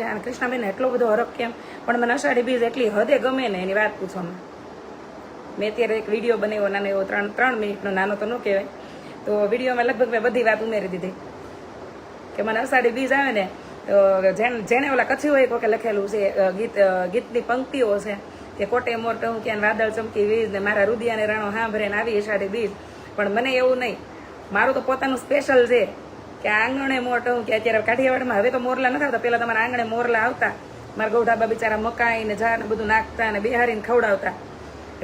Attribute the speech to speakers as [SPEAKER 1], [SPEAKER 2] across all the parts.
[SPEAKER 1] છે અને કૃષ્ણાબેન એટલો બધો હરખ કેમ? પણ મને અષાઢી બીજ એટલી હદે ગમે ને એની વાત પૂછવામાં. મેં અત્યારે એક વીડિયો બનાવ્યો, નાનો એવો ત્રણ ત્રણ મિનિટનો, નાનો તો ન કહેવાય. તો વિડીયોમાં લગભગ મેં બધી વાત ઉમેરી દીધી. કે મને અષાઢી બીજ આવે ને જેને ઓલા કચ્છી હોય કોકે લખેલું છે ગીત ગીતની પંક્તિઓ છે, કે કોટે મોર ટહું ક્યાં વાદળ ચમકી વીજ ને મારા રુદિયાને રાણો સાંભળે ને આવી અષાઢી બીજ. પણ મને એવું નહીં. મારું તો પોતાનું સ્પેશિયલ છે. કે આંગણે મોટો હું કે અત્યારે કાઠિયાવાડમાં હવે તો મોરલા નથી આવતા. પેલા તમારા આંગણે મોરલા આવતા. મારા ગૌઢાબા બિચારા મકાઈ ને ઝાડ બધું નાખતા અને બિહારીને ખવડાવતા.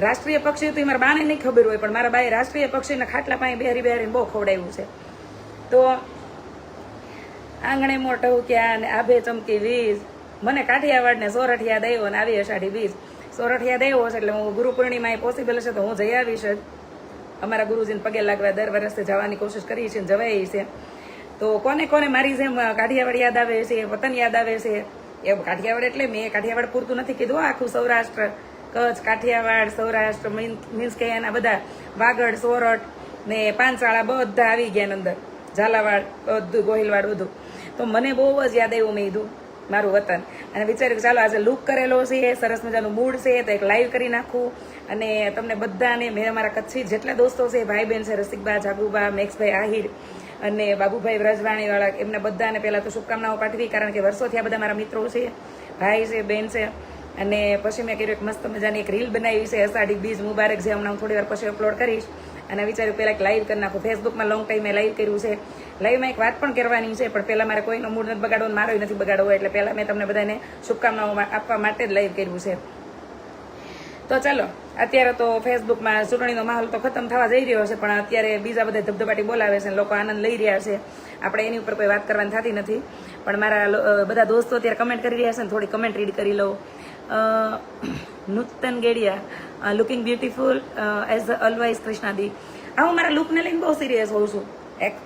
[SPEAKER 1] રાષ્ટ્રીય પક્ષી તો મારા બાને નહીં ખબર હોય, પણ મારા બાએ રાષ્ટ્રીય પક્ષીના ખાટલા પાસે બિહારી બિહારીને બહુ ખવડાવ્યું છે. તો આંગણે મોટો ક્યાં ને આભે ચમકી વીજ. મને કાઠિયાવાડને સોરઠિયા સોરઠ યાદ આવ્યો ને આવી અષાઢી બીજ. સોરઠ યાદ આવ્યો છે એટલે હું ગુરુ પૂર્ણિમા એ પોસિબલ છે તો હું જઈ આવીશ અમારા ગુરુજીને પગે લાગવા દર વર્ષે જવાની કોશિશ કરી છે ને જવાય છે. તો કોને કોને મારી જેમ કાઠિયાવાડ યાદ આવે છે, વતન યાદ આવે છે? એ કાઠિયાવાડ એટલે મેં કાઠિયાવાડ પૂરતું નથી કીધું આખું સૌરાષ્ટ્ર, કચ્છ, કાઠિયાવાડ, સૌરાષ્ટ્ર મીન્સ કે એના બધા, વાગડ, સોરઠ ને પાંચાળા બધા આવી ગયા અંદર, ઝાલાવાડ, બધું, ગોહિલવાડ બધું. તો મને બહુ જ યાદ આવ્યું મેં કીધું મારું વતન. અને વિચાર્યું કે ચાલો આજે લુક કરેલો છે, સરસ મજાનું મૂડ છે, તો એક લાઈવ કરી નાખું. અને તમને બધાને, મેં અમારા કચ્છી જેટલા દોસ્તો છે ભાઈ બહેન છે, રસિકબા, જાગુબા, મેક્સભાઈ, આહિર અને બાબુભાઈ વ્રજવાણીવાળા, એમને બધાને પહેલાં તો શુભકામનાઓ પાઠવી, કારણ કે વર્ષોથી આ બધા મારા મિત્રો છે, ભાઈ છે બહેન છે. અને પછી મેં કર્યું એક મસ્ત મજાની એક રીલ બનાવી છે, અષાઢી બીજ મુબારક જે હમણાં થોડી વાર પછી અપલોડ કરીશ. અને વિચાર્યું પહેલાં લાઈવ કરી નાખું. ફેસબુકમાં લોંગ ટાઈમે લાઈવ કર્યું છે. લાઈવમાં એક વાત પણ કરવાની છે, પણ પહેલાં મારે કોઈનો મૂડ નથી બગાડવો મારો નથી બગાડવો, એટલે પહેલાં મેં તમને બધાને શુભકામનાઓ આપવા માટે જ લાઈવ કર્યું છે. તો ચાલો, અત્યારે તો ફેસબુકમાં ચૂંટણીનો માહોલ તો ખતમ થવા જઈ રહ્યો છે, પણ અત્યારે બીજા બધા ધબધબાટી બોલાવે છે લોકો આનંદ લઈ રહ્યા છે. આપણે એની ઉપર કોઈ વાત કરવાની થતી નથી. પણ મારા બધા દોસ્તો અત્યારે કમેન્ટ કરી રહ્યા છે ને થોડી કમેન્ટ રીડ કરી લઉં. Nutan Gediya looking beautiful as always કૃષ્ણાદી. આ હું મારા લુકને લઈને બહુ સિરિયસ હોઉં છું.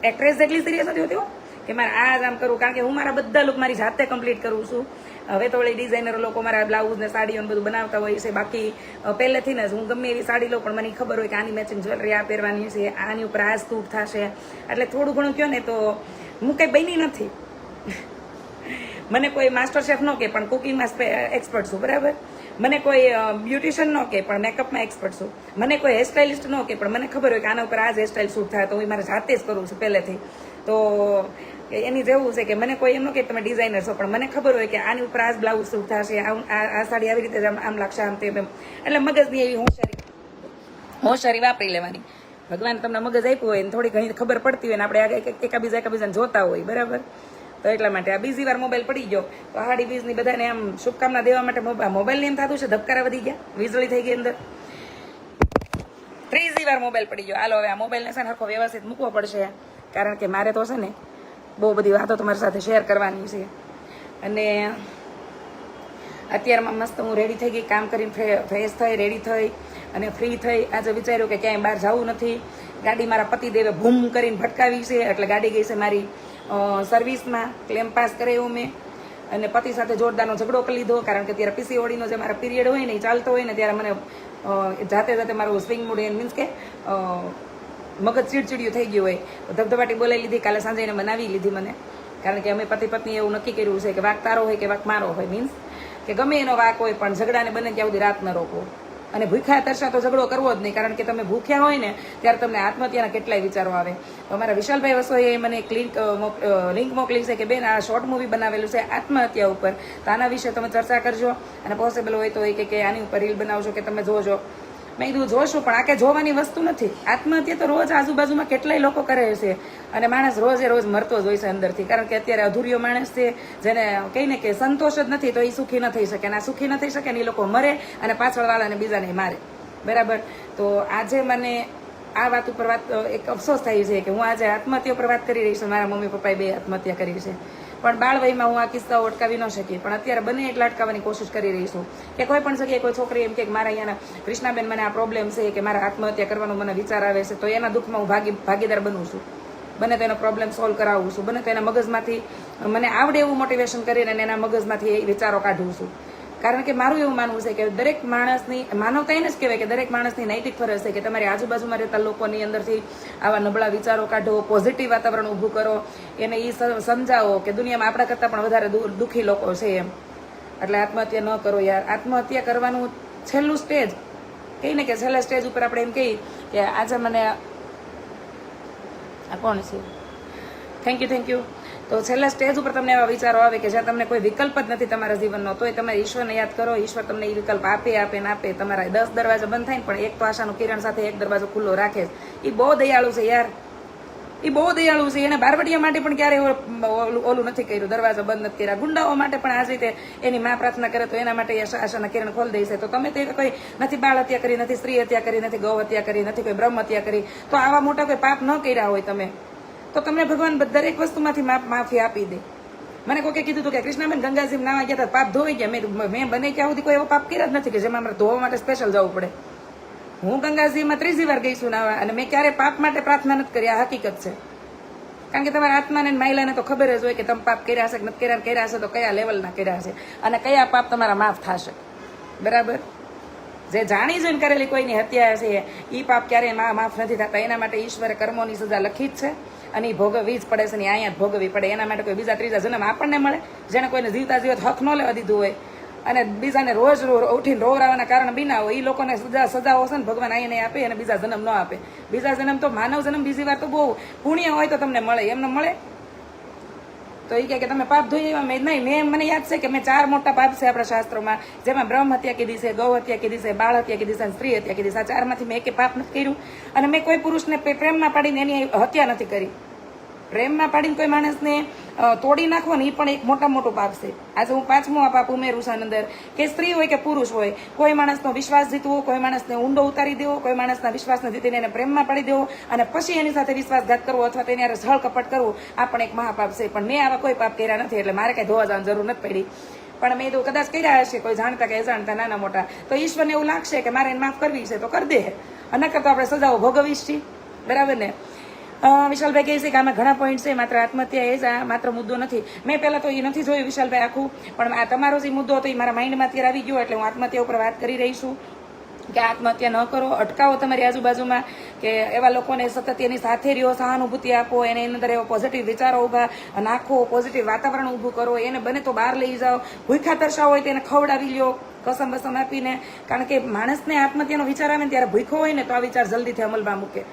[SPEAKER 1] એક્ટ્રેસ જેટલી સિરિયસ નથી હોતી કે મારે આ જ આમ કરું કારણ કે હું મારા બધા લુક મારી જાતે કમ્પ્લીટ કરું છું. હવે તો વળી ડિઝાઇનર લોકો મારા બ્લાઉઝ ને સાડીઓ બધું બનાવતા હોય છે. બાકી પહેલેથી ને જ હું ગમે એવી સાડી લઉં, પણ મને ખબર હોય કે આની મેચિંગ જ્વેલરી આ પહેરવાની છે, આની ઉપર આ સ્તૂપ થશે. એટલે થોડું ઘણું કહો ને તો હું કંઈ બની નથી. મને કોઈ માસ્ટર શેફ નો કે, પણ કુકિંગમાં એક્સપર્ટ છું, બરાબર? મને કોઈ બ્યુટિશિયન નો કે, પણ મેકઅપમાં એક્સપર્ટ છું. મને કોઈ હેરસ્ટાઇલિસ્ટ નો કે, પણ મને ખબર હોય કે આના ઉપર આ જ હેરસ્ટાઇલ શૂટ થાય, તો હું મારે જાતે જ કરું છું પહેલેથી. તો એની જેવું છે કે મને કોઈ એમ ન કે તમે ડિઝાઇનર છો, પણ મને ખબર હોય કે આની ઉપર આ જ બ્લાઉઝ શૂટ થશે આ સાડી આવી રીતે આમ લાગશે, આમ તેમ એટલે મગજની એવી હોશિયારી હોશિયારી વાપરી લેવાની. ભગવાન તમને મગજ આપ્યું હોય ને થોડી ઘણી ખબર પડતી હોય ને આપણે આગળ એક- એકાબીજા એકાબીજાને જોતા હોય, બરાબર? તો એટલા માટે આ બીજી વાર મોબાઈલ પડી ગયો. તો હાડી બીજની બધાને આમ શુભકામના દેવા માટે મોબાઈલ એમ થતું છે, ધબકારા વધી ગયા, વીજળી થઈ ગઈ અંદર. ત્રીજી વાર મોબાઈલ પડી ગયો. હાલો, હવે આ મોબાઈલને છે ને આખો વ્યવસ્થિત મૂકવો પડશે. કારણ કે મારે તો છે ને બહુ બધી વાતો તમારી સાથે શેર કરવાની છે. અને અત્યારમાં મસ્ત હું રેડી થઈ ગઈ, કામ કરીને ફ્રેશ થઈ રેડી થઈ અને ફ્રી થઈ. આજે વિચાર્યું કે ક્યાંય બહાર જવું નથી. ગાડી મારા પતિદેવે ભૂમ કરીને ભટકાવી છે. એટલે ગાડી ગઈ છે મારી સર્વિસમાં ક્લેમ પાસ કરાવ્યો મેં. અને પતિ સાથે જોરદારનો ઝઘડો કરી લીધો, કારણ કે ત્યારે પીસીઓડીનો જે મારા પીરિયડ હોય ને ચાલતો હોય ને ત્યારે મને જાતે જાતે મારું સ્વિંગ મૂડ મીન્સ કે મગજ ચીડચીડિયું થઈ ગયું હોય. ધબધબાટી બોલાવી લીધી, કાલે સાંજે એને બનાવી લીધી મને. કારણ કે અમે પતિ પત્ની એવું નક્કી કર્યું છે કે વાક તારો હોય કે વાક મારો હોય મીન્સ કે ગમે એનો વાક હોય, પણ ઝઘડાને બને ત્યાં સુધી રાત ન રોકો અને ભૂખ્યા તરસા તો ઝઘડો કરવો જ નહીં, કારણ કે તમે ભૂખ્યા હોય ને, ત્યારે તમને આત્મહત્યાના કેટલાય વિચારો આવે. તો અમારા વિશાલભાઈ વસોએ મને એક લિંક મોકલી છે કે બેન, આ શોર્ટ મૂવી બનાવેલું છે આત્મહત્યા ઉપર. તો આના વિશે તમે ચર્ચા કરજો. અને પોસિબલ હોય તો એ કે આની ઉપર રીલ બનાવજો કે તમે જોજો. મેં કીધું, જોશું, પણ આ કે જોવાની વસ્તુ નથી. આત્મહત્યા તો રોજ આજુબાજુમાં કેટલાય લોકો કરે છે. અને માણસ રોજે રોજ મરતો જ હોય છે અંદરથી. કારણ કે અત્યારે અધૂરિયો માણસ છે, જેને કહીને કે સંતોષ જ નથી, તો એ સુખી ન થઈ શકે. અને આ સુખી ન થઈ શકે ને એ લોકો મરે અને પાછળવાળાને બીજાને મારે. બરાબર? તો આજે મને આ વાત ઉપર વાત, એક અફસોસ થાય છે કે હું આજે આત્મહત્યા ઉપર વાત કરી રહી છું. મારા મમ્મી પપ્પાએ બે આત્મહત્યા કરી છે. પણ બાળવયમાં હું આ કિસ્સાઓ અટકાવી ન શકી. પણ અત્યારે બને એટલા અટકાવવાની કોશિશ કરી રહી છું. કે કોઈ પણ જગ્યાએ કોઈ છોકરી એમ કે મારા અહીંયાના કૃષ્ણાબેન મને આ પ્રોબ્લેમ છે કે મારા આત્મહત્યા કરવાનો મને વિચાર આવે છે, તો એના દુઃખમાં હું ભાગી, ભાગીદાર બનું છું. બને તો એનો પ્રોબ્લેમ સોલ્વ કરાવું છું. બને તો એના મગજમાંથી મને આવડે એવું મોટિવેશન કરીને એના મગજમાંથી એ વિચારો કાઢું છું. કારણ કે મારું એવું માનવું છે કે દરેક માણસની માનવતા એને જ કહેવાય કે દરેક માણસની નૈતિક ફરજ છે કે તમારી આજુબાજુમાં રહેતા લોકોની અંદરથી આવા નબળા વિચારો કાઢો પોઝિટિવ વાતાવરણ ઊભું કરો. એને એ સમજાવો કે દુનિયામાં આપણા કરતાં પણ વધારે દુઃખી લોકો છે એમ. એટલે આત્મહત્યા ન કરો યાર. આત્મહત્યા કરવાનું છેલ્લું સ્ટેજ. કહીને કે છેલ્લા સ્ટેજ ઉપર આપણે એમ કહીએ કે આજે મને આ કોણ છે? થેન્ક યુ થેન્ક યુ તો છેલ્લા સ્ટેજ ઉપર તમને એવા વિચારો આવે કે જ્યાં તમને કોઈ વિકલ્પ જ નથી તમારા જીવનનો, તોય તમે ઈશ્વરને યાદ કરો, ઈશ્વર તમને એ વિકલ્પ આપે આપે ને આપે. તમારા દસ દરવાજા બંધ થાય ને પણ એક તો આશાનું કિરણ સાથે એક દરવાજો ખુલ્લો રાખે એ બહુ દયાળુ છે યાર. એ બહુ દયાળુ છે. એને બારવટિયા માટે પણ ક્યારેય ઓલું- નથી કર્યું. દરવાજો બંધ નથી કર્યા. ગુંડાઓ માટે પણ આ રીતે એની મા પ્રાર્થના કરે તો એના માટે આશાના કિરણ ખોલી દેશે તો તમે તો કોઈ નથી બાળ હત્યા કરી, નથી સ્ત્રી હત્યા કરી, નથી ગૌ હત્યા કરી, નથી કોઈ બ્રહ્મ હત્યા કરી. તો આવા મોટા કોઈ પાપ ન કર્યા હોય તમે. તો તમને ભગવાન દરેક વસ્તુમાંથી માફ આપી દે. મને કોઈ કીધું હતું કે કૃષ્ણાબેન ગંગાજી નાવા ગયા હતા પાપ ધોઈ ગયા. મેં મેં બને ત્યાં સુધી કોઈ એવો પાપ કર્યા જ નથી કે જેમાં અમારે ધોવા માટે સ્પેશિયલ જવું પડે. હું ગંગાજીમાં ત્રીજી વાર ગઈ છું નાવા અને મેં ક્યારે પાપ માટે પ્રાર્થના નથી કરી. આ હકીકત છે. કારણ કે તમારા આત્માને મહિલાને તો ખબર જ હોય કે તમે પાપ કર્યા હશે કે નથી કર્યા કર્યા હશે તો કયા લેવલના કર્યા હશે અને કયા પાપ તમારા માફ થશે. બરાબર? જે જાણી જોઈને કરેલી કોઈની હત્યા હશે, એ પાપ ક્યારેય માફ નથી થતા. એના માટે ઈશ્વરે કર્મોની સજા લખી જ છે. અને એ ભોગવવી જ પડે છે ને અહીંયા ભોગવવી પડે. એના માટે કોઈ બીજા ત્રીજા જન્મ આપણને મળે. જેને કોઈને જીવતા જીવત હક ન લેવા દીધું હોય. અને બીજાને રોજ ઉઠીને રોવરાવાના કારણ બિના હોય. એ લોકોને સજા સજાઓ છે ને ભગવાન અહીંયા આપે અને બીજા જન્મ ન આપે. બીજા જન્મ તો માનવ જન્મ બીજી વાર તો બહુ પુણ્ય હોય તો તમને મળે. એમને મળે તો એ કહે કે તમે પાપ ધોઈ આવ્યા. મેં નહીં, મેં, મને યાદ છે કે મેં ચાર મોટા પાપ છે આપણા શાસ્ત્રોમાં. જેમાં બ્રહ્મ હત્યા કીધી છે, ગૌ હત્યા કીધી છે, બાળ હત્યા કીધી છે સ્ત્રી હત્યા કીધી છે. આ ચારમાંથી મેં એકે પાપ નથી કર્યું. અને મેં કોઈ પુરુષને પ્રેમમાં પાડીને એની હત્યા નથી કરી. પ્રેમમાં પાડીને કોઈ માણસને તોડી નાખો ને એ પણ એક મોટા મોટું પાપ છે. આજે હું પાંચમું આ પાપ ઉમેરું છું અંદર કે સ્ત્રી હોય કે પુરુષ હોય, કોઈ માણસનો વિશ્વાસ જીતવો, કોઈ માણસને ઊંડો ઉતારી દેવો, કોઈ માણસના વિશ્વાસને જીતીને એને પ્રેમમાં પાડી દેવો અને પછી એની સાથે વિશ્વાસઘાત કરવો અથવા તેને સળ કપટ કરવું, આ પણ એક મહાપાપ છે. પણ મેં આવા કોઈ પાપ કર્યા નથી, એટલે મારે કંઈ ધોવા જવાની જરૂર નથી પડી. પણ મેં તો કદાચ કર્યા હશે, કોઈ જાણતા કે અજાણતા નાના મોટા. તો ઈશ્વરને એવું લાગશે કે મારે એને માફ કરવી છે, તો કરી દે. અને નકર આપણે સજાઓ ભોગવીશ છીએ. બરાબર ને? વિશાલભાઈ કહે છે કે આમાં ઘણા પોઈન્ટ છે, માત્ર આત્મહત્યા એ જ માત્ર મુદ્દો નથી. મેં પહેલાં તો એ નથી જોયું વિશાલભાઈ આખું, પણ આ તમારો જે મુદ્દો હતો એ મારા માઇન્ડમાં અત્યારે આવી ગયો, એટલે હું આત્મહત્યા ઉપર વાત કરી રહી છું. કે આત્મહત્યા ન કરો, અટકાવો તમારી આજુબાજુમાં, કે એવા લોકોને સતત એની સાથે રહ્યો, સહાનુભૂતિ આપો, એને એની અંદર એવા પોઝિટિવ વિચારો ઊભા, નાખો પોઝિટિવ વાતાવરણ ઊભું કરો, એને બને તો બહાર લઈ જાઓ. ભૂખા તરસા હોય તો એને ખવડાવી લ્યો, કસમ બસમ આપીને. કારણ કે માણસને આત્મહત્યાનો વિચાર આવે ને ત્યારે ભૂખો હોય ને તો આ વિચાર જલ્દીથી અમલમાં મૂકે.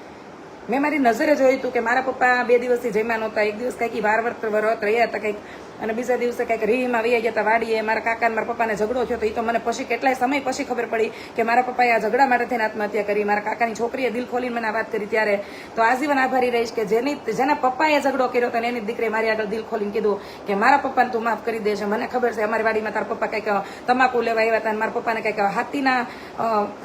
[SPEAKER 1] મેં મારી નજરે જોયું હતું કે મારા પપ્પા બે દિવસથી જમ્યા નહોતા. એક દિવસ કંઈક વાર વર્ત વ્રત રહ્યા હતા, કંઈક અને બીજા દિવસે કંઈક રીમાં વહી ગયા હતા, વાડીએ મારા કાકા મારા પપ્પાને ઝઘડો થયો તો એ તો મને પછી કેટલાય સમય પછી ખબર પડી કે મારા પપ્પાએ આ ઝઘડા માટે થઈને આત્મહત્યા કરી. મારા કાકાની છોકરીએ દિલ ખોલીને મને વાત કરી ત્યારે તો આજીવન આભારી રહીશ કે જેની, જેના પપ્પાએ ઝઘડો કર્યો હતો ને એની દીકરીએ મારી આગળ દિલ ખોલીને કીધું કે મારા પપ્પાને તું માફ કરી દેશે મને ખબર છે અમારી વાડીમાં તારા પપ્પા કંઈક તમાકુ લેવા આવ્યા હતા અને મારા પપ્પાને કંઈક હાથીના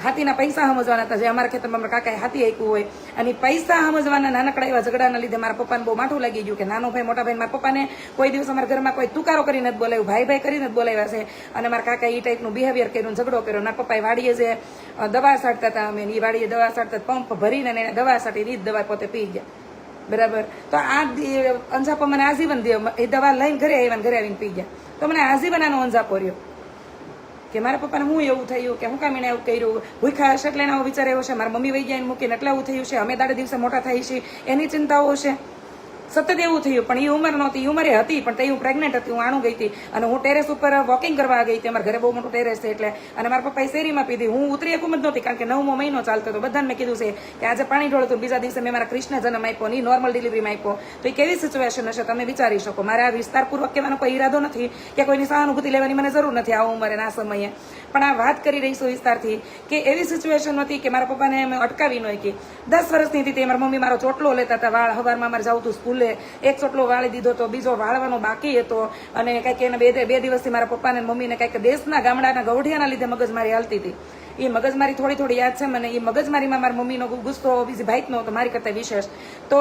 [SPEAKER 1] હાથીના પૈસા સમજવાના હતા. જે અમારા ખેતરમાં મારા કાકાએ હાથી આપ્યું હોય. અને પૈસા સમજવાના નાનકડા એવા ઝઘડાના લીધે મારા પપ્પાને બહુ માઠું લાગી ગયું કે નાનો ભાઈ, મોટા ભાઈ મારા પપ્પાને કોઈ દિવસ અમારા ઘરમાં કોઈ તુકારો કરીને જ બોલાવ્યું ભાઈ ભાઈ કરીને જ બોલાવ્યા છે. અને મારા કાકા એ ટાઈપનું બિહેવિયર કર્યું ઝઘડો કર્યો. મારા પપ્પાએ વાડીએ જે દવા સાટતા હતા અમે એ વાડીએ દવા સાટતા પંપ ભરીને એને દવા સાટી એ દવા પોતે પી ગયા. બરાબર? તો આ અંજાપો મને આજીવન એ દવા લઈને ઘરે આવ્યા ઘરે આવીને પી ગયા. તો મને આજીવન આનો અંજાપો રહ્યો. કે મારા પપ્પાને હું એવું થયું કે હું કામ એને એવું કર્યું? ભૂખા હશે એટલે એનો વિચાર એવો છે? મારા મમ્મી વહી મૂકીને એટલે એવું થયું છે? અમે દાડે દિવસે મોટા થાય છે? એની ચિંતાઓ છે સતત એવું થયું. પણ એ ઉંમર નહોતી. ઉંમરે હતી, પણ તે હું પ્રેગ્નેન્ટ હતી. હું આણું ગઈ હતી. અને હું ટેરેસ ઉપર વોકિંગ કરવા ગઈ હતી. અમારા ઘરે બહુ મોટું ટેરેસ છે એટલે. અને મારા પપ્પાએ શેરીમાં પીધી. હું ઉતરી એકું જ નહોતી, કારણ કે નવમો મહિનો ચાલતો હતો. બધાને મેં કીધું છે કે આજે પાણી ઢોળતું બીજા દિવસે મેં મારા કૃષ્ણ જન્મ આપ્યો ની નોર્મલ ડિલિવરીમાં આપ્યો. તો એ કેવી સિચ્યુએશન હશે તમે વિચારી શકો. મારે આ વિસ્તારપૂર્વક કહેવાનો કોઈ ઈરાદો નથી કે કોઈની સહાનુભૂતિ લેવાની મને જરૂર નથી આ ઉંમરે આ સમયે. પણ આ વાત કરી રહી છું વિસ્તારથી કે એવી સિચ્યુએશન હતી કે મારા પપ્પાને અમે અટકાવી ન કે દસ વર્ષની હતી તે. મારા મમ્મી મારો ચોટલો લેતા હતા. વાળ હવારમાં મારે જવું હતું સ્કૂલે. એક ચોટલો વાળી દીધો તો બીજો વાળવાનો બાકી હતો. અને કંઈક એને બે બે દિવસથી મારા પપ્પાને મમ્મીને કંઈક દેશના ગામડાના ગૌઠિયાના લીધે મગજમારી હાલતી હતી. એ મગજમારી થોડી થોડી યાદ છે મને. એ મગજમારીમાં મારા મમ્મીનો ગુસ્સો બીજી ભાઈનો હતો મારી કરતાં વિશેષ. તો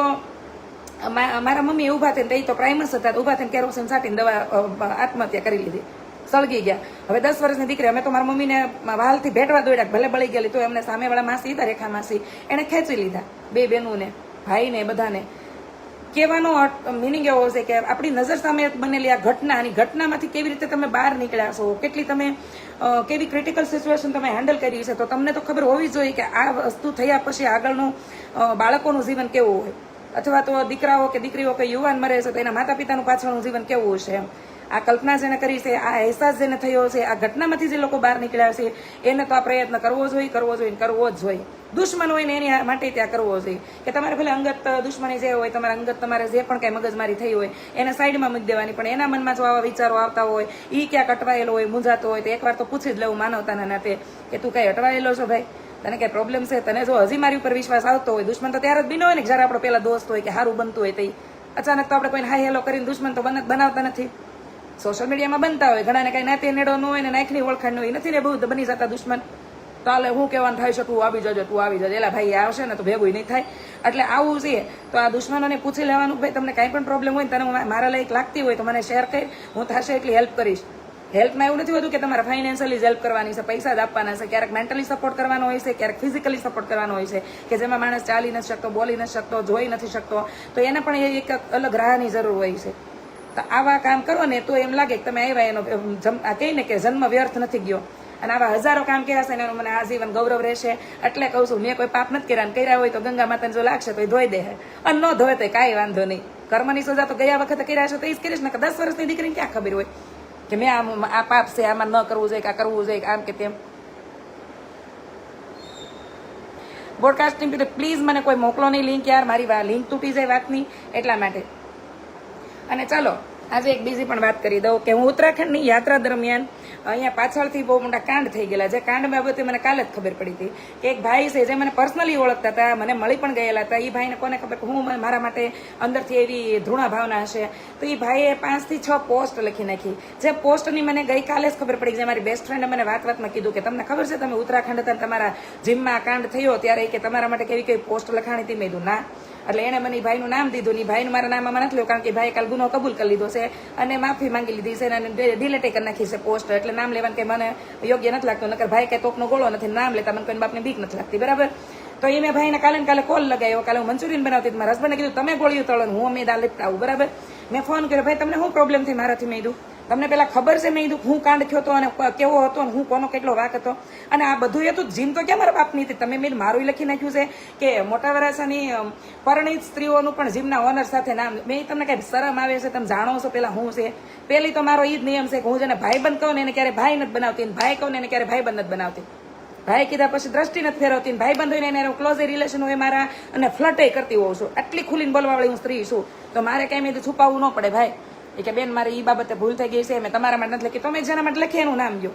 [SPEAKER 1] મારા મમ્મી ઊભા થઈને તો તો પ્રાઇમસ હતા ઊભા થઈને કેરોસીન સાટીને દવા આત્મહત્યા કરી લીધી. સળગી ગયા. હવે દસ વર્ષની દીકરી, અમે તો મારા મમ્મીને વાલથી ભેટવા દોડ્યા, ભલે બળી ગયેલી, તો એમને સામેવાળા માસી હતા રેખા માસી, એને ખેંચી લીધા. બે બહેનોને ભાઈને બધાને. કહેવાનો મિનિંગ એવો છે કે આપણી નજર સામે બનેલી આ ઘટના અને ઘટનામાંથી કેવી રીતે તમે બહાર નીકળ્યા છો, કેટલી તમે કેવી ક્રિટિકલ સિચ્યુએશન તમે હેન્ડલ કરી છે, તો તમને તો ખબર હોવી જોઈએ કે આ વસ્તુ થયા પછી આગળનું બાળકોનું જીવન કેવું હોય. અથવા તો દીકરાઓ કે દીકરીઓ કે યુવાન મરે છે તો એના માતા પિતાનું પાછળનું જીવન કેવું હશે એમ. આ કલ્પના જેને કરી છે, આ અહેસાસ જેને થયો છે, આ ઘટનામાંથી જે લોકો બહાર નીકળ્યા છે, એને તો આ પ્રયત્ન કરવો જોઈએ કરવો જોઈએ કરવો જ જોઈએ. દુશ્મન હોય ને એની માટે ત્યાં કરવો જોઈએ કે તમારે ભલે અંગત દુશ્મની જે હોય, તમારા અંગત તમારે જે પણ કાંઈ મગજમારી થઈ હોય, એને સાઈડમાં મૂકી દેવાની. પણ એના મનમાં જો આવા વિચારો આવતા હોય એ ક્યાંક અટવાયેલો હોય, મૂંઝાતો હોય, તો એકવાર તો પૂછી જ લેવું માનવતાના નાતે કે તું કાંઈ અટવાયેલો છો ભાઈ? તને કઈ પ્રોબ્લેમ છે? તને જો હજી મારી ઉપર વિશ્વાસ આવતો હોય, દુશ્મન તો ત્યારે જ બીનો હોય ને જ્યારે આપણો પેલા દોસ્ત હોય કે સારું બનતું હોય તે અચાનક તો આપણે કોઈને હાઈ હેલો કરીને દુશ્મન તો બન બનાવતા નથી. સોશિયલ મીડિયામાં બનતા હોય, ઘણાને કાંઈ નાતે નેડો ન હોય ને નાખની ઓળખાણ હોય નથી ને બહુ બની જતા દુશ્મન. તો હાલે હું કહેવાનું છે, તું આવી જજો, તું આવી જજો. એટલે ભાઈ આવશે ને તો ભેગું નહીં થાય. એટલે આવું છે. તો આ દુશ્મનોને પૂછી લેવાનું, ભાઈ, તમને કાંઈ પણ પ્રોબ્લેમ હોય તને મારા લાયક લાગતી હોય તો મને શેર કરી. હું થશે એટલી હેલ્પ કરીશ. હેલ્પમાં એવું નથી હોતું કે તમારે ફાઇનાન્શિયલી હેલ્પ કરવાની છે, પૈસા જ આપવાના છે, ક્યારેક મેન્ટલી સપોર્ટ કરવાનો હોય છે, ક્યારેક ફિઝિકલી સપોર્ટ કરવાનો હોય છે, કે જેમાં માણસ ચાલી નથી શકતો, બોલી નથી શકતો, જોઈ નથી શકતો. તો એને પણ એ એક અલગ રાહની જરૂર હોય છે. તો આવા કામ કરો ને તો એમ લાગે કે તમે આવ્યા એનો જમ- આ કહે ને કે જન્મ વ્યર્થ નથી ગયો. અને આવા હજારો કામ કર્યા છે એનું મને આજીવન ગૌરવ રહેશે. એટલે કહું છું, મેં કોઈ પાપ નથી કર્યા કર્યા હોય તો ગંગા માતાને જો લાગશે તો એ ધોઈ દે અને ન ધોવે તો કાંઈ વાંધો નહીં. કર્મની સજા તો ગયા વખતે કર્યા છે તો એ જ કરીશ ને કે દસ વર્ષની દીકરીને ક્યાં ખબર હોય? કે મેં આમ, આ પાપ છે, આમાં ન કરવું જોઈએ, કે આ કરવું જોઈએ આમ કે તેમ. બ્રોડકાસ્ટિંગ પ્લીઝ મને કોઈ મોકલો નહીં લિંક યાર, મારી લિંક તૂટી જાય વાતની એટલા માટે. અને ચાલો આજે એક બીજી પણ વાત કરી દઉં કે હું ઉત્તરાખંડની યાત્રા દરમિયાન અહીંયા પાછળથી બહુ મોટા કાંડ થઈ ગયેલા જે કાંડ બાબતે મને કાલે જ ખબર પડી હતી કે એક ભાઈ છે જે મને પર્સનલી ઓળખતા હતા, મને મળી પણ ગયેલા હતા. એ ભાઈને કોને ખબર કે હું મારા માટે અંદરથી એવી ધૃણા ભાવના હશે. તો એ ભાઈએ પાંચથી છ પોસ્ટ લખી નાખી. જે પોસ્ટની મને ગઈકાલે જ ખબર પડી જે મારી બેસ્ટ ફ્રેન્ડે મને વાત વાતમાં કીધું કે તમને ખબર છે તમે ઉત્તરાખંડ હતા તમારા જીમમાં કાંડ થયો ત્યારે કે તમારા માટે કેવી કેવી પોસ્ટ લખાણી હતી? મેં કીધું, ના. એટલે એણે મને ભાઈનું નામ દીધું ને ભાઈ ભાઈનું મારા નામમાં નથી લ્યો, કારણ કે ભાઈ કાલ ગુનો કબૂલ કરી લીધો છે અને માફી માંગી લીધી છે અને ડિલેટે કરી નાખી છે પોસ્ટ એટલે નામ લેવાનું કે મને યોગ્ય નથી લાગતું, નકર ભાઈ કઈ તોપનો ગોળો નથી નામ લેતા, મને કોઈ બાપને બીક નથી લાગતી, બરાબર તો એ મેં ભાઈને કાલે કાલે કોલ લગાવ્યો, કાલે હું મંચુરિયન બનાવતી હતી. મારા હસબન્ડને કીધું, તમે ગોળીઓ તળો હું અમે દાલ લેતા આવું, બરાબર મેં ફોન કર્યો, ભાઈ, તમને શું પ્રોબ્લેમ થઈ મારાથી મેં કીધું તમને પેલા ખબર છે મેં કીધું, હું કાંડ થયો હતો અને કેવો હતો અને હું કોનો કેટલો વાક હતો? અને આ બધું હતું જીમ તો ક્યાં મારા બાપની હતી? તમે મેં મારું લખી નાખ્યું છે કે મોટા વરાસાની પરણિત સ્ત્રીઓનું પણ જીમના ઓનર સાથે નામ મેં તમને કઈ શરમ આવે છે, તમે જાણો છો પેલા હું છે. પેલી તો મારો એ જ નિયમ છે કે હું જેને ભાઈબંધ કહું ને એને ક્યારે ભાઈ નથી બનાવતી ભાઈ કહું ને એને ક્યારે ભાઈ બંધ નથી બનાવતી. ભાઈ કીધા પછી દ્રષ્ટિ નથી ફેરવતી ભાઈ બંધ હોય ને એને ક્લોઝ રિલેશન હોય મારા અને ફ્લટે કરતી હોઉં છું. આટલી ખુલીને બોલવા વાળી હું સ્ત્રી છું. તો મારે કઈ મેં છુપાવવું ન પડે ભાઈ. એ કે, બેન, મારે એ બાબતે ભૂલ થઈ ગઈ છે, મેં તમારા માટે નથી લખી. તમે જેના માટે લખી એનું નામ ગયો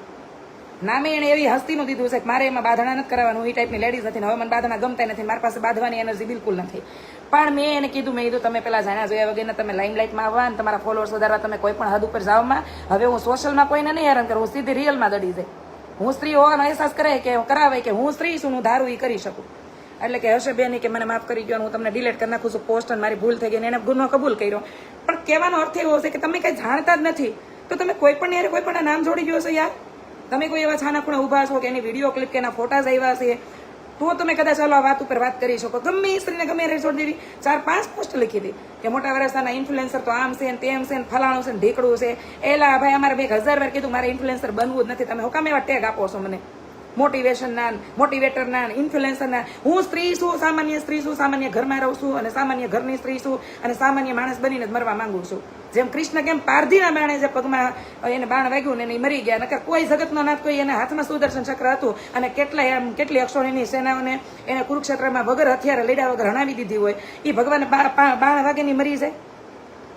[SPEAKER 1] નામે એણે એવી હસ્તીનું દીધું છે કે મારે એમાં બાંધણા નથી કરવાનું એ ટાઈપની લેડીઝ નથી હવે મને બાંધણા ગમતા નથી, મારી પાસે બાંધવાની એનર્જી બિલકુલ નથી. પણ મેં એને કીધું, મેં કીધું, તમે પેલા જાણ્યા જોયા વગેરે તમે લાઇમલાઇટમાં આવવા અને તમારા ફોલોઅર્સ વધારવા તમે કોઈ પણ હદ ઉપર જાવમાં હવે હું સોશિયલમાં કોઈને નહીં હેરાન કરું, હું સીધી રિયલમાં દડી જાય હું સ્ત્રી હોવાનો અહેસાસ કરે કે કરાવે કે હું સ્ત્રી છું હું ધારું એ કરી શકું. એટલે કે હશે બેની કે મને માફ કરી ગયો હું તમને ડિલીટ કરી નાખું છું પોસ્ટ અને મારી ભૂલ થઈ ગઈ એને ગુનો કબૂલ કર્યો. પણ કહેવાનો અર્થ એવો હશે કે તમે કંઈ જાણતા જ નથી. તો તમે કોઈ પણ યારે કોઈ પણ નામ જોડી ગયો છો યાર. તમે કોઈ એવા છાના ખૂણા ઊભા છો કે એની વીડિયો ક્લિપ કે એના ફોટાઝ આવ્યા છે, તો તમે કદાચ ચાલો આ વાત ઉપર વાત કરી શકો. ગમે સ્ત્રીને ગમે એ છોડી દેવી. ચાર પાંચ પોસ્ટ લખી હતી કે મોટા વરસના ઇન્ફ્લુએન્સર તો આમ છે ને તેમ છે ને ફલાણું છે ને ઢીકડું છે. એલા ભાઈ, અમારે બે હજાર વાર કીધું, મારે ઇન્ફ્લુએન્સર બનવું જ નથી. તમે હુકામ એવા ટેગ આપો છો મને? મોટિવેશન ના મોટિવેટર ના ઇન્ફ્લુએન્સર ના. હું સ્ત્રી છું, સામાન્ય સ્ત્રી છું, સામાન્ય ઘરમાં રહું છું અને સામાન્ય ઘરની સ્ત્રી છું અને સામાન્ય માણસ બનીને જ મરવા માંગુ છું. જેમ કૃષ્ણ કેમ પારધીના બાણે જે પગમાં એને બાણ વાગ્યું ને એને મરી ગયા, નકર કોઈ જગતનો નાથ કોઈ એના હાથમાં સુદર્શન ચક્ર હતું અને કેટલાય આમ કેટલી અક્ષોણીની સેનાઓને એને કુરુક્ષેત્રમાં વગર હથિયારે લડ્યા વગર હણાવી દીધી હોય એ ભગવાન બાણ વાગેની મરી જાય.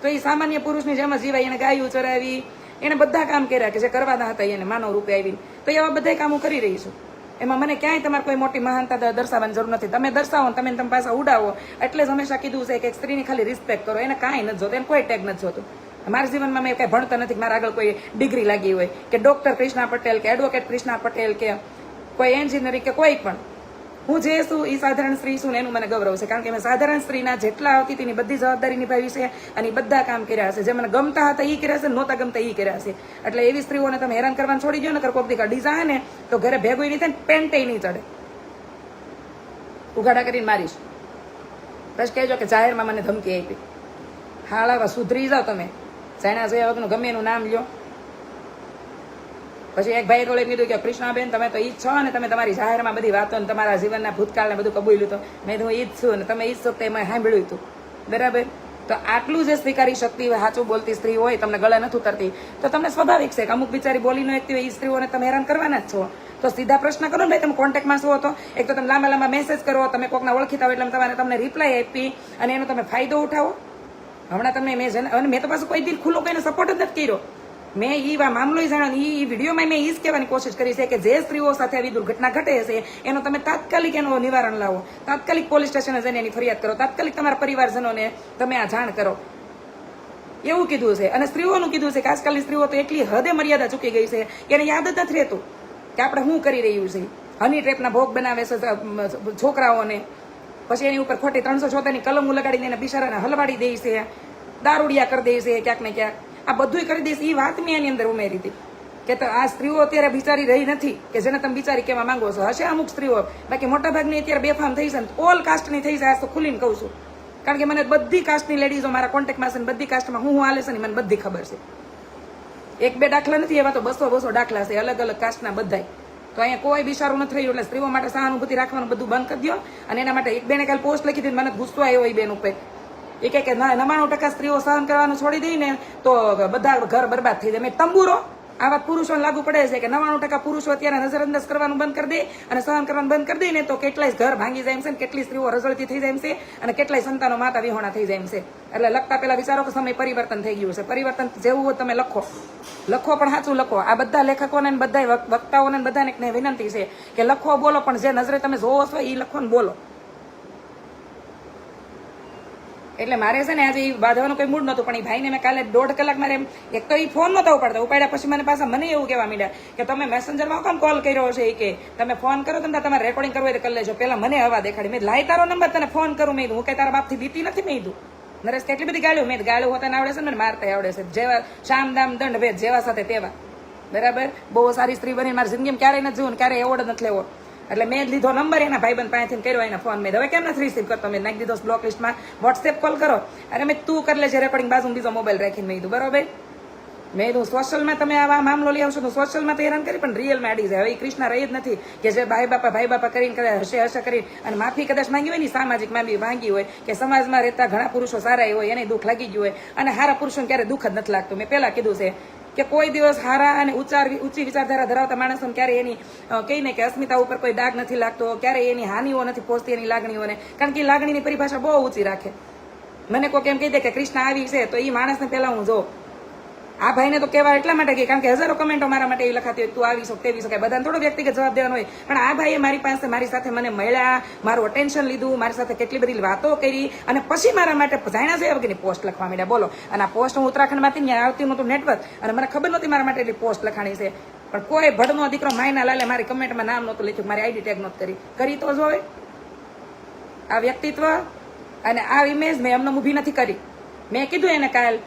[SPEAKER 1] તો એ સામાન્ય પુરુષની જેમ જીવાય, એને ગાયું ચરાવી, એને બધા કામ કર્યા કે જે કરવાના હતા એને માનવ રૂપે આવીને. તો એવા બધા કામો કરી રહી છું. એમાં મને ક્યાંય તમારે કોઈ મોટી મહાનતા દર્શાવવાની જરૂર નથી. તમે દર્શાવો તમે તમે પાછા ઉડાવો. એટલે જ હંમેશા કીધું છે કે એક સ્ત્રીની ખાલી રિસ્પેક્ટ કરો. એને કાંઈ નથી જોતું, એને કોઈ ટેગ નથી જોતું. મારા જીવનમાં મેં કાંઈ ભણતા નથી મારા આગળ કોઈ ડિગ્રી લાગી હોય. કે ડોક્ટર કૃષ્ણા પટેલ, કે એડવોકેટ કૃષ્ણા પટેલ, કે કોઈ એન્જિનિયરિંગ કે કોઈ પણ. હું જે છું એ સાધારણ સ્ત્રી છું ને એનું મને ગૌરવ છે. કારણ કે મેં સાધારણ સ્ત્રીના જેટલા આવતી તેની બધી જવાબદારી નિભાવી છે અને બધા કામ કર્યા છે જે મને ગમતા હતા એ કર્યા છે નહોતા ગમતા એ કર્યા છે એટલે એવી સ્ત્રીઓને તમે હેરાન કરવાનું છોડી દો ને કોઈક દી કઢી જાય ને તો ઘરે ભેગું નહીં થાય ને પેન્ટે નહીં ચડે. ઉઘાડા કરીને મારીશ. પછી કહેજો કે જાહેરમાં મને ધમકી આપી. હાળાવા સુધરી જાઓ તમે. જાણ્યા જોયા વગરનું ગમે એનું નામ લ્યો. પછી એક ભાઈ રોડે કીધું કે કૃષ્ણાબેન તમે તો ઈ જ છો અને તમે તમારી જાહેરમાં બધી વાતો ને તમારા જીવનના ભૂતકાળને બધું કબૂલ્યું તો મેં તો હું ઈ છું અને તમે ઈ જ છો તે મેં સાંભળ્યું હતું. બરાબર? તો આટલું જે સ્વીકારી શકતી હોય, સાચું બોલતી સ્ત્રી હોય, તમને ગળે નથી ઉતરતી, તો તમને સ્વાભાવિક છે કે અમુક બિચારી બોલીનો વ્યક્તિ હોય એ સ્ત્રીઓને તમે હેરાન કરવાના જ છો. તો સીધા પ્રશ્ન કરો ને ભાઈ, તમે કોન્ટેક્ટમાં શું હતો એક તો તમે લાંબા લાંબા મેસેજ કરો, તમે કોકના ઓળખીતા હોય એટલે તમારે તમને રિપ્લાય આપી અને એનો તમે ફાયદો ઉઠાવો. હમણાં તમે મેં મેં તો પાછું કોઈ દિન ખુલ્લો કોઈને સપોર્ટ જ નથી કર્યો. મેં એ મામલો જાણ એ વિડીયોમાં મેં એ જ કહેવાની કોશિશ કરી છે કે જે સ્ત્રીઓ સાથે આવી દુર્ઘટના ઘટે છે, એનો તમે તાત્કાલિક એનું નિવારણ લાવો. તાત્કાલિક પોલીસ સ્ટેશને જઈને એની ફરિયાદ કરો. તાત્કાલિક તમારા પરિવારજનોને તમે આ જાણ કરો. એવું કીધું છે. અને સ્ત્રીઓનું કીધું છે કે આજકાલની સ્ત્રીઓ તો એટલી હદે મર્યાદા ચૂકી ગઈ છે કે એને યાદ જ નથી રહેતું કે આપણે શું કરી રહ્યું છે. હની ટ્રેપના ભોગ બનાવે છે છોકરાઓને. પછી એની ઉપર ખોટી ત્રણસો છોતેરની કલમો લગાડીને એને બિચારાને હલવાડી દે છે. દારૂડિયા કરી દે છે ક્યાંક ને ક્યાંક. આ બધુંય કરી દઈશ. એ વાત મેં એની અંદર ઉમેરી હતી. કે તો આ સ્ત્રીઓ અત્યારે બિચારી રહી નથી, કે જેને તમે બિચારી કહેવા માંગો છો. હશે અમુક સ્ત્રીઓ. બાકી મોટા ભાગની અત્યારે બેફામ થઈ છે ઓલ કાસ્ટની થઈ જાય તો ખુલીને કહું છું. કારણ કે મને બધી કાસ્ટની લેડીઝો મારા કોન્ટેક્ટમાં છે ને, બધી કાસ્ટમાં હું હું હાલે છે ને મને બધી ખબર છે. એક બે દાખલા નથી, એવા તો બસો બસો દાખલા છે, અલગ અલગ કાસ્ટના બધાય. તો અહીંયા કોઈ બિચારું નથી રહ્યું એટલે સ્ત્રીઓ માટે સહાનુભૂતિ રાખવાનું બધું બંધ કરી દો અને એના માટે એક બેને કાલે પોસ્ટ લખી દીધી મને ગુસ્સો આવ્યો એ બેન ઉપર. એ કે ના, નવાણું ટકા સ્ત્રીઓ સહન કરવાનું છોડી દઈ ને તો બધા ઘર બરબાદ થઈ જાય. મેં તંબુરો, આ વાત પુરુષોને લાગુ પડે છે કે નવાણું ટકા પુરુષો અત્યારે નજરઅંદાજ કરવાનું બંધ કરી દે અને સહન કરવાનું બંધ કરી દે ને તો કેટલાય ઘર ભાંગી જાય છે ને કેટલી સ્ત્રીઓ રઝળતી થઈ જાય છે અને કેટલાય સંતાનો માતા વિહોણા થઈ જાય છે. એટલે લખતા પહેલા વિચારો કે સમય પરિવર્તન થઈ ગયું છે. પરિવર્તન જેવું હોય તમે લખો. લખો પણ સાચું લખો. આ બધા લેખકોને બધા વક્તાઓને બધાને વિનંતી છે કે લખો બોલો પણ જે નજરે તમે જોવો છો એ લખો ને બોલો. એટલે મારે છે ને આજે એ બાંધવાનું કોઈ મૂડ નહોતું, પણ એ ભાઈને મેં કાલે દોઢ કલાક મારે એક તો એ ફોન નહોતા ઉપાડતા. ઉપાડ્યા પછી મને પાછા મને એવું કહેવા માંડ્યા કે તમે મેસેન્જરમાં કોણ કોલ કર્યો છે એ કે, તમે ફોન કરો તમે તમારે રેકોર્ડિંગ કરવું હોય તો કરી લેજો. પેલા મને હવા દેખાડી. મેં લાઈ તારો નંબર તને ફોન કરું. મેં હું કઈ તારા બાપથી બીતી નથી? મેં નરેશ, કેટલી બધી ગાળ્યું મેં ગાળ્યું હોતા આવડે છે ને મારતા આવડે છે. જેવા શામ દામ દંડ ભેદ જેવા સાથે તેવા. બરાબર? બહુ સારી સ્ત્રી બની મારી જિંદગીમાં ક્યારેય નથી જોવું ક્યારેય એવોર્ડ નથી લેવો. એટલે મેં લીધો નંબર, એના ભાઈબંધ પાસેથી કર્યો, એના ફોન મેં હવે કેમ નથી રિસીવ કરતો? મેં નાખી દીધો બ્લોક લિસ્ટમાં વોટ્સએપ કોલ કરો. અરે મેં તું કરી લેજે રેકોર્ડિંગ બાજુ બીજો મોબાઈલ રાખીને મેં કીધું, બરોબર. મેં કીધું સોશિયલમાં તમે આવા મામલો લઈ આવશો તો સોશિયલમાં તો હેરાન કરી, પણ રિયલમાં અડી જાય. હવે એ કૃષ્ણ રહી જ નથી કે જે ભાઈ બાપા ભાઈ બાપા કરીને કદાચ હશે હશે કરીને, અને માફી કદાચ માંગી હોય ને સામાજિક માફી માંગી હોય કે સમાજમાં રહેતા ઘણા પુરુષો સારા હોય, એને દુઃખ લાગી ગયું હોય, અને સારા પુરુષોને ક્યારે દુઃખ જ નથી લાગતું. મેં પહેલાં કીધું છે કે કોઈ દિવસ હારા અને ઉચ્ચાર ઊંચી વિચારધારા ધરાવતા માણસોને ક્યારે એની કહીને કે અસ્મિતા ઉપર કોઈ દાગ નથી લાગતો ક્યારે એની હાનિઓ નથી પહોંચતી એની લાગણીઓને. કારણ કે લાગણીની પરિભાષા બહુ ઊંચી રાખે. મને કોઈ એમ કહી દે કે કૃષ્ણ આવી છે, તો એ માણસને પહેલાં હું જોઉં. આ ભાઈને તો કહેવા એટલા માટે કે, કારણ કે હજારો કમેન્ટો મારા માટે એવી લખાતી હોય તું આવી શક, તેવી શકાય બધાને થોડો વ્યક્તિગત જવાબ દેવાનો હોય. પણ આ ભાઈએ મારી પાસે, મારી સાથે મને મળ્યા, મારું અટેન્શન લીધું, મારી સાથે કેટલી બધી વાતો કરી, અને પછી મારા માટે જાણ્યા છે વગરની પોસ્ટ લખવા માંડ્યા. બોલો. અને આ પોસ્ટ હું ઉત્તરાખંડમાંથી ત્યાં આવતી નહોતું નેટવર્ક અને મને ખબર નહોતી મારા માટે એટલી પોસ્ટ લખાણી છે. પણ કોઈ ભડનો દીકરો માયના લાલે, મારી કમેન્ટમાં નામ નહોતું લખ્યું, મારી આઈડી ટેગ નહોતું કરી. કરી તો જોવે. આ વ્યક્તિત્વ. અને આ ઇમેજ મેં એમને ઊભી નથી કરી. મેં કીધું એને કાલ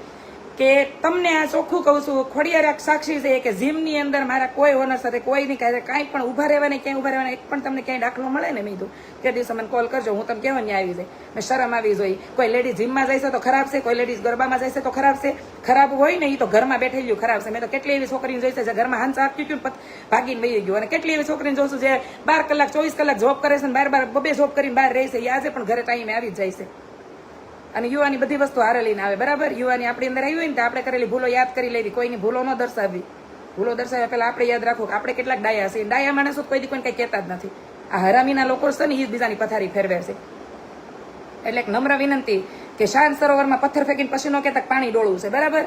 [SPEAKER 1] કે તમને આ ચોખ્ખું કહું છું ખોડિયાર સાક્ષી છે કે જીમની અંદર મારા કોઈ ઓનર સાથે કોઈની કાંઈ કાંઈ પણ ઊભા રહેવાને ક્યાંય ઊભા રહેવાને એક પણ તમને ક્યાંય દાખલો મળે ને મેં તે દિવસે મને કોલ કરજો, હું તમને કહેવા ત્યાં આવી જાય મેં શરમ આવી જોઈ. કોઈ લેડીઝ જીમમાં જાય છે તો ખરાબ છે, કોઈ લેડીઝ ગરબામાં જાય તો ખરાબ છે. ખરાબ હોય ને એ તો ઘરમાં બેઠેલું ખરાબ છે. મેં તો કેટલી એવી છોકરીને જોઈ છે જે ઘરમાં હાંસ આપતી હતું ભાગીને વહી ગયું. અને કેટલી એવી છોકરીને જોશું જે બાર કલાક, ચોવીસ કલાક જોબ કરે છે ને બાર બાર, બબે જોબ કરીને બહાર રહે છે. એ આજે પણ ઘરે ટાઈમે આવી જ જાય છે. અને યુવાની બધી વસ્તુ હારે લઈને આવે, બરાબર? યુવાની આપણી અંદર આવી હોય ને તો આપણે કરેલી ભૂલો યાદ કરી લેવી, કોઈની ભૂલો ન દર્શાવવી. ભૂલો દર્શાવ્યા પહેલાં આપણે યાદ રાખવું કે આપણે કેટલાક ડાયા છીએ. ડાયા માણસો કોઈ દી કોઈને કંઈ કહેતા જ નથી. આ હરામીના લોકો છે ને એ બીજાની પથારી ફેરવે છે. એટલે એક નમ્ર વિનંતી કે શાંત સરોવરમાં પથ્થર ફેંકીને પછી ન કહેતા પાણી ડોળવું છે, બરાબર?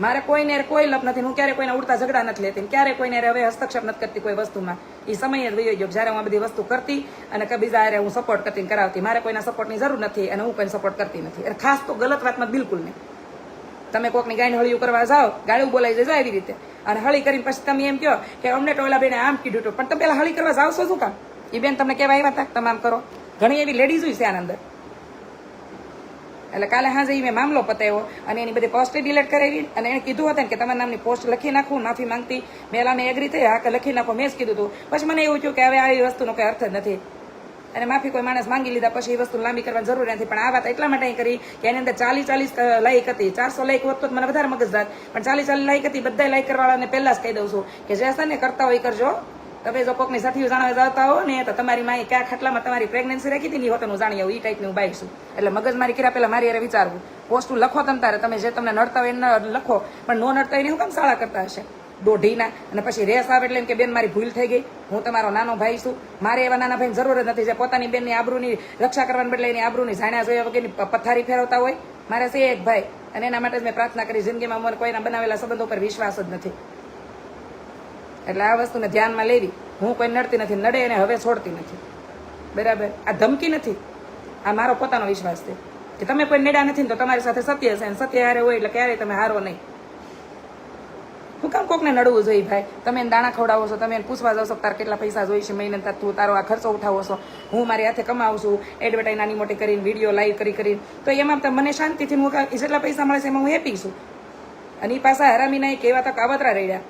[SPEAKER 1] મારે કોઈને કોઈ લપ નથી, હું ક્યારે કોઈને ઉડતા ઝઘડા નથી લેતી ક્યારે કોઈને હવે હસ્તક્ષેપ નથી કરતી કોઈ વસ્તુમાં. એ સમય જ વયો ગયો. જ્યારે હું આ બધી વસ્તુ કરતી અને કે બીજા હું સપોર્ટ કરતી કરાવતી, મારે કોઈના સપોર્ટની જરૂર નથી અને હું કોઈને સપોર્ટ કરતી નથી. અને ખાસ તો ગલત વાતમાં બિલકુલ નહીં. તમે કોકની ગાયને હળિયું કરવા જાઓ, ગાળું બોલાઈ જજો એવી રીતે. અને હળી કરીને પછી તમે એમ કહો કે અમને ટોલા બેને આમ કીધું હતું. પણ તમે પહેલાં હળી કરવા જાઓ છો શું કામ? એ બેન તમને કહેવા આવ્યા હતા તમે આમ કરો. ઘણી એવી લેડીઝ હોય છે આના અંદર. એટલે કાલે હાજે મેં મામલો પતાવ્યો અને એની બધી પોસ્ટ ડિલીટ કરાવી અને એને કીધું હતું કે તમારા નામની પોસ્ટ લખી નાખું, માફી માંગતી. મેલા મેં એગ્રી થઈ હા કે લખી નાખો, મેં જ કીધું હતું પછી મને એવું થયું કે હવે આવી વસ્તુનો કોઈ અર્થ નથી. અને માફી કોઈ માણસ માંગી લીધા પછી એ વસ્તુ લાંબી કરવાની જરૂર નથી. પણ આ વાત એટલા માટે કરી કે એની અંદર ચાલીસ ચાલીસ લાઈક હતી. ચારસો લાઈક હોત તો મને વધારે મગજ પણ ચાલીસ ચાલીસ લાઈક હતી બધા લાઈક કરવાવાળાને પહેલા જ કહી દઉં છું કે જે હશે ને કરતા હોય કરજો. તમે જો કોકની સઠીઓ જાણવા જતા હો ને, તો તમારી માએ ક્યાં ખાટલામાં તમારી પ્રેગ્નન્સી રાખી હતી ને હોત હું જાણી આવું એ ટાઈપની હું બાઈક એટલે મગજ મારી કર્યા પહેલાં મારી હારે વિચારવું. પોસ્ટું લખો તમ તારે, તમે જે તમને નડતા હોય એને લખો. પણ નો નડતા હોય એને હું કામ શાળા કરતા હશે? દોઢીના. અને પછી રેસ આવે એટલે એમ કે બેન, મારી ભૂલ થઈ ગઈ. હું તમારો નાનો ભાઈ છું. મારે એવા નાના ભાઈની જરૂર જ નથી. જે પોતાની બેનની આબરૂની રક્ષા કરવાને બદલે એની આબરૂની જાણ્યા જોયા વગેરેની પથારી ફેરવતા હોય. મારે છે એક ભાઈ. અને એના માટે જ મેં પ્રાર્થના કરી. જિંદગીમાં મને કોઈના બનાવેલા સંબંધો પર વિશ્વાસ જ નથી. એટલે આ વસ્તુને ધ્યાનમાં લેવી. હું કોઈ નડતી નથી, નડે એને હવે છોડતી નથી. બરાબર? આ ધમકી નથી. આ મારો પોતાનો વિશ્વાસ છે. કે તમે કોઈ નડ્યા નથી ને તો તમારી સાથે સત્ય હશે અને સત્ય હારે હોય એટલે ક્યારેય તમે હારો નહીં. હું કામ કોકને નડવું જોઈએ ભાઈ? તમે એને દાણા ખવડાવો છો, તમે એને પૂછવા જાવ છો તારે કેટલા પૈસા જોઈશે મહિને તાર તું તારો આ ખર્ચો ઉઠાવો છો. હું મારી હાથે કમાવું છું. એડવર્ટાઈઝ નાની મોટી કરીને, વીડિયો લાઈવ કરી કરી તો એમાં મને શાંતિથી હું જેટલા પૈસા મળે છે એમાં હું હેપી છું. અને એ પાછા હરામી નહીં કેવા તક કાવતરા રહ્યા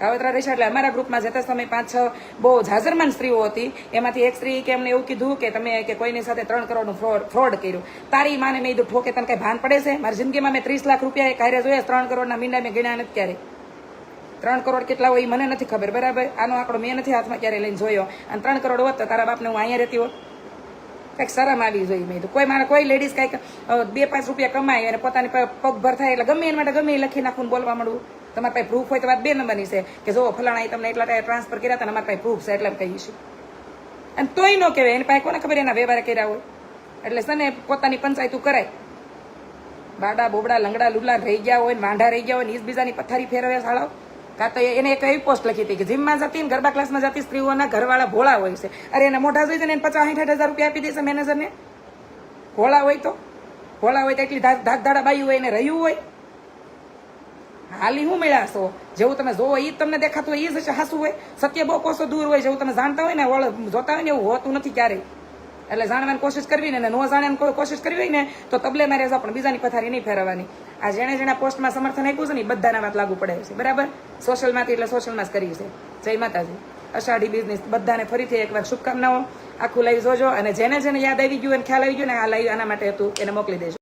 [SPEAKER 1] કાવતરા રહેશે એટલે અમારા ગ્રુપમાં જતા સમય પાંચ, છ બહુ જાજરમાન સ્ત્રીઓ હતી. એમાંથી એક સ્ત્રી કે એમને એવું કીધું કે તમે કે કોઈની સાથે ત્રણ કરોડનું ફ્રોડ ફ્રોડ કર્યું. તારી માને મેં કીધું, ઠોકે તને કંઈ ભાન પડે છે? મારી જિંદગીમાં મેં ત્રીસ લાખ રૂપિયા કાર્ય જોયા, ત્રણ કરોડના મીંડા મેં ગણ્યા નથી ક્યારે. ત્રણ કરોડ કેટલા હોય એ મને નથી ખબર, બરાબર? આનો આંકડો મેં નથી હાથમાં ક્યારે લઈને જોયો. અને ત્રણ કરોડ હોત તો તારા બાપને હું અહીંયા રહેતી હોત. કંઈક શરમ આવી જોઈએ મેં તો. કોઈ મારે કોઈ લેડીઝ કંઈક બે, પાંચ રૂપિયા કમાય અને પોતાની પગભર પગ ભર થાય એટલે ગમે એના માટે ગમે એ લખી નાખું બોલવા મળવું તમારી પાસે પ્રૂફ હોય તો વાત બે નંબરની છે કે જો ફલાણા એ તમને એટલા ટાઈમ ટ્રાન્સફર કર્યા હતા અમારી પાસે પ્રૂફ છે એટલે કહીશું અને તોય ન કહેવાય, એની પાસે કોને ખબર એના વ્યવહાર કર્યા હોય? એટલે છે ને પોતાની પંચાયતું કરાય. બાડા બોબડા લંગડા લુલા રહી ગયા હોય વાંઢા રહી ગયા હોય ને એકબીજાની પથારી ફેરવે શાળાઓ. કાં તો એને એક એવી પોસ્ટ લખી હતી કે જીમમાં જતી ને ગરબા ક્લાસમાં જતી સ્ત્રીઓના ઘરવાળા ભોળા હોય છે. અરે એને મોઢા જોઈ ને એને પચાસ સાઠ હજાર રૂપિયા આપી દેશે મેનેજરને ભોળા હોય તો. ભોળા હોય તો એટલી ધાક ધાક ધાડા બાઈ હોય એને રહ્યું હોય. હાલી હું મેળાશો જેવું તમે જોવો એ તમને દેખાતું હોય એ જ હાસું હોય. સત્ય બહુ કોસો દૂર હોય, જેવું તમે જાણતા હોય ને જોતા હોય ને, એવું હોતું નથી ક્યારેય. એટલે જાણવાની કોશિશ કરવી ને ન જાણે જાણવાની કોશિશ કરવી હોય ને, તો તબલે મારે જાઓ પણ બીજાની પથારી નહીં ફેરવવાની. આ જેણે જેણે પોસ્ટમાં સમર્થન આપ્યું છે ને બધાના વાત લાગુ પડે છે. બરાબર? સોશિયલમાંથી એટલે સોશિયલમાં જ કરી છે. જય માતાજી. અષાઢી બિઝનેસ બધાને ફરીથી એકવાર શુભકામનાઓ. આખું લાઈવ જોજો અને જેને જેને યાદ આવી ગયું અને ખ્યાલ આવી ગયો ને, આ લાઈવ આના માટે હતું એને મોકલી દેજો.